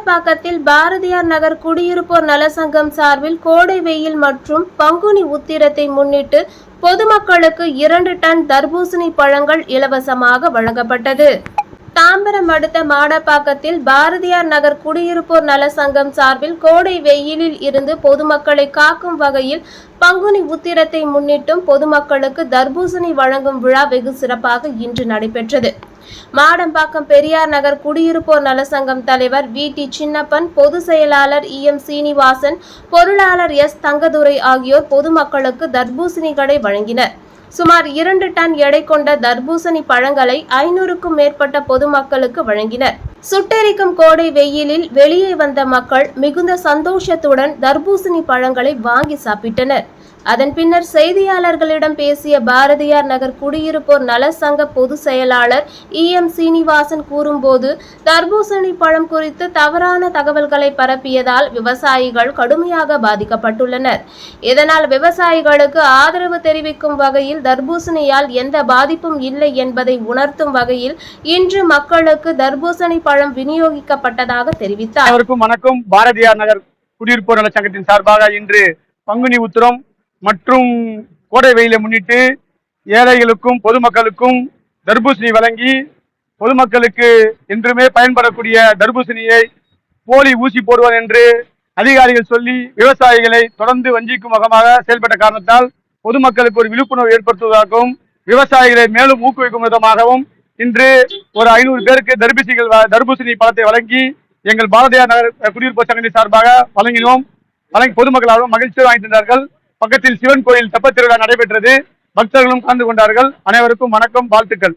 மாடப்பாக்கத்தில் பாரதியார் நகர் குடியிருப்போர் நலசங்கம் சார்பில் கோடை வெயில் மற்றும் பங்குனி உத்திரத்தை முன்னிட்டு பொதுமக்களுக்கு இரண்டு டன் தர்பூசணி பழங்கள் இலவசமாக வழங்கப்பட்டது. தாம்பரம் அடுத்த மாடப்பாக்கத்தில் பாரதியார் நகர் குடியிருப்போர் நலசங்கம் சார்பில் கோடை வெயிலில் இருந்து பொதுமக்களை காக்கும் வகையில் பங்குனி உத்திரத்தை முன்னிட்டும் பொதுமக்களுக்கு தர்பூசணி வழங்கும் விழா வெகு சிறப்பாக இன்று நடைபெற்றது. மாடம்பாக்கம் பெரியார் நகர் குடியிருப்போர் நலசங்கம் தலைவர் வி. டி. சின்னப்பன் பொதுச் செயலாளர் இ. எம். சீனிவாசன் பொருளாளர் எஸ். தங்கதுரை ஆகியோர் பொதுமக்களுக்கு தர்பூசணிகளை வழங்கினர். சுமார் இரண்டு டன் எடை கொண்ட தர்பூசணி பழங்களை ஐநூறுக்கும் மேற்பட்ட பொதுமக்களுக்கு வழங்கினர். சுட்டெரிக்கும் கோடை வெயிலில் வெளியே வந்த மக்கள் மிகுந்த சந்தோஷத்துடன் தர்பூசணி பழங்களை வாங்கி சாப்பிட்டனர். அதன் பின்னர் செய்தியாளர்களிடம் பேசிய பாரதியார் நகர் குடியிருப்போர் நல சங்க பொது செயலாளர் இ எம் சீனிவாசன் கூறும்போது தர்பூசணி பழம் குறித்து தவறான தகவல்களை பரப்பியதால் விவசாயிகள் கடுமையாக பாதிக்கப்பட்டுள்ளனர். இதனால் விவசாயிகளுக்கு ஆதரவு தெரிவிக்கும் வகையில் தர்பூசணியால் எந்த பாதிப்பும் இல்லை என்பதை உணர்த்தும் வகையில் இன்று மக்களுக்கு தர்பூசணி பழம் விநியோகிக்கப்பட்டதாக தெரிவித்தார். வணக்கம். பாரதியார் நகர் குடியிருப்போர் நலச்சங்கத்தின் சார்பாக இன்று பங்குனி உத்திரம் மற்றும் கோடை வெயிலை முன்னிட்டு ஏழைகளுக்கும் பொதுமக்களுக்கும் தர்பூசணி வழங்கி பொதுமக்களுக்கு என்றுமே பயன்படக்கூடிய தர்பூசணியை போலி ஊசி போடுவார் என்று அதிகாரிகள் சொல்லி விவசாயிகளை தொடர்ந்து வஞ்சிக்கும் முகமாக செயல்பட்ட காரணத்தால் பொதுமக்களுக்கு ஒரு விழிப்புணர்வு ஏற்படுத்துவதாகவும் விவசாயிகளை மேலும் ஊக்குவிக்கும் விதமாகவும் இன்று ஒரு ஐநூறு பேருக்கு தர்பூசிகள் தர்பூசணி பழத்தை வழங்கி எங்கள் பாரதியார் நகர் குடியிருப்பு சங்கத்தின் சார்பாக வழங்கினோம். வழங்கி பொதுமக்களாலும் மகிழ்ச்சி வாங்கி தந்தார்கள் பக்கத்தில் சிவன் கோயில் தெப்பத் திருவிழா நடைபெற்றது. பக்தர்களும் கலந்து கொண்டார்கள். அனைவருக்கும் வணக்கம் வாழ்த்துக்கள்.